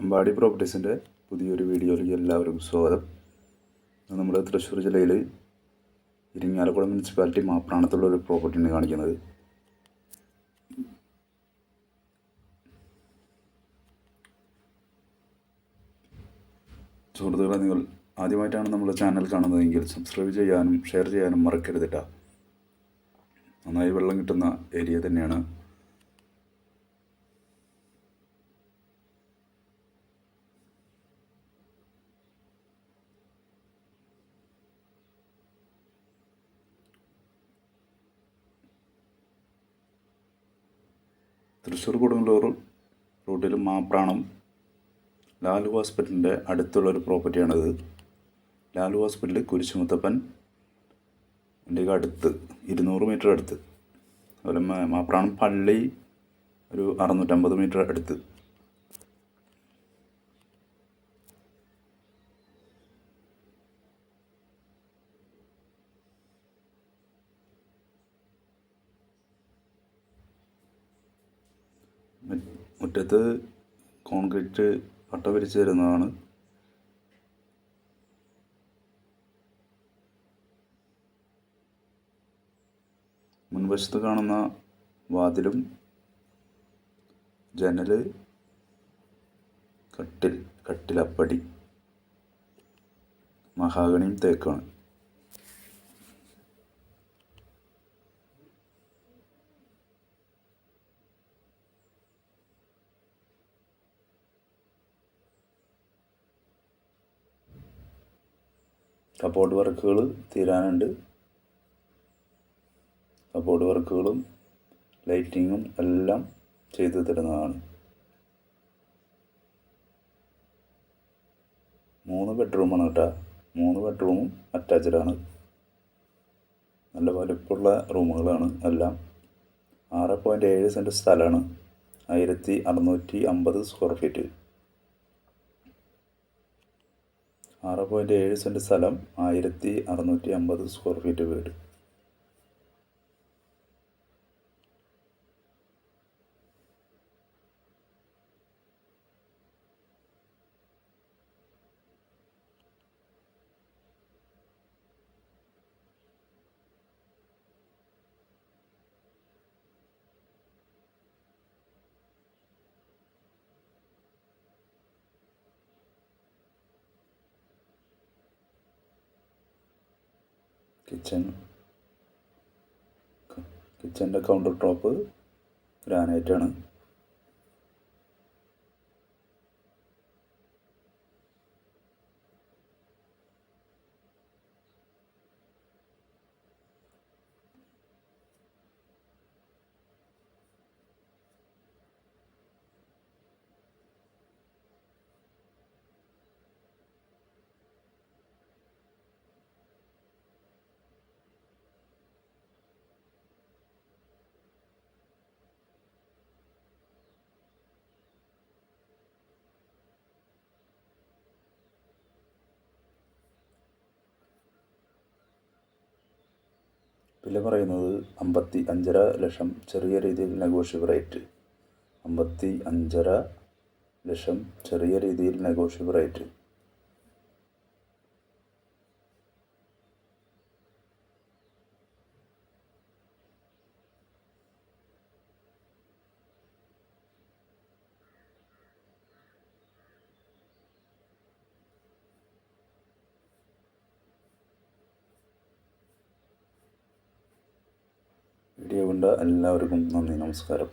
അമ്പാടി പ്രോപ്പർട്ടീസിന്റെ പുതിയൊരു വീഡിയോയിലേക്ക് എല്ലാവരും സ്വാഗതം. നമ്മൾ തൃശ്ശൂർ ജില്ലയിൽ ഇരിങ്ങാലക്കുളം മുനിസിപ്പാലിറ്റി മാപ്രാണത്തുള്ള ഒരു പ്രോപ്പർട്ടിയാണ് കാണിക്കുന്നത്. സുഹൃത്തുക്കളെ നിങ്ങൾ ആദ്യമായിട്ടാണ് നമ്മുടെ ചാനൽ കാണുന്നതെങ്കിൽ സബ്സ്ക്രൈബ് ചെയ്യാനും ഷെയർ ചെയ്യാനും മറക്കരുതിട്ട നന്നായി വെള്ളം കിട്ടുന്ന ഏരിയ തന്നെയാണ് തൃശ്ശൂർ കൊടുങ്ങല്ലൂർ റൂട്ടിൽ മാപ്രാണം ലാലു ഹോസ്പിറ്റലിന്റെ അടുത്തുള്ളൊരു പ്രോപ്പർട്ടിയാണിത്. ലാലു ഹോസ്പിറ്റൽ കുരിശുമുത്തപ്പൻ എന്റെ അടുത്ത് ഇരുന്നൂറ് മീറ്റർ അടുത്ത്. അതുപോലെ മാപ്രാണം പള്ളി ഒരു അറുന്നൂറ്റമ്പത് മീറ്റർ അടുത്ത്. മുറ്റത്ത് കോൺക്രീറ്റ് പട്ട വിരിച്ച് തരുന്നതാണ്. മുൻവശത്ത് കാണുന്ന വാതിലും ജനൽ കട്ടിൽ കട്ടിലപ്പടി മഹാഗണിയും തേക്കാണ്. കബോർഡ് വർക്കുകൾ തീരാനുണ്ട്. കബോർഡ് വർക്കുകളും ലൈറ്റിങ്ങും എല്ലാം ചെയ്തു തരുന്നതാണ്. മൂന്ന് ബെഡ്റൂമാണ് കേട്ടോ. മൂന്ന് ബെഡ്റൂമും അറ്റാച്ച്ഡാണ് നല്ല വലുപ്പമുള്ള റൂമുകളാണ് എല്ലാം. ആറ് പോയിന്റ് ഏഴ് സെന്റ് സ്ഥലമാണ്. ആയിരത്തി അറുന്നൂറ്റി അമ്പത് സ്ക്വയർ ഫീറ്റ് ആറ് പോയിന്റ് ഏഴ് സെന്റ് സ്ഥലം ആയിരത്തി അറുന്നൂറ്റി അമ്പത് സ്ക്വയർ ഫീറ്റ് വീട്. കിച്ചൺ കിച്ചന്റെ കൗണ്ടർ ടോപ്പ് ഗ്രാനൈറ്റാണ്. വില പറയുന്നത് അമ്പത്തി അഞ്ചര ലക്ഷം ചെറിയ രീതിയിൽ നെഗോഷ്യബിൾ റേറ്റ് അമ്പത്തി അഞ്ചര ലക്ഷം ചെറിയ രീതിയിൽ നെഗോഷ്യബിൾ റേറ്റ് വീഡിയോ എല്ലാവർക്കും നന്ദി നമസ്കാരം.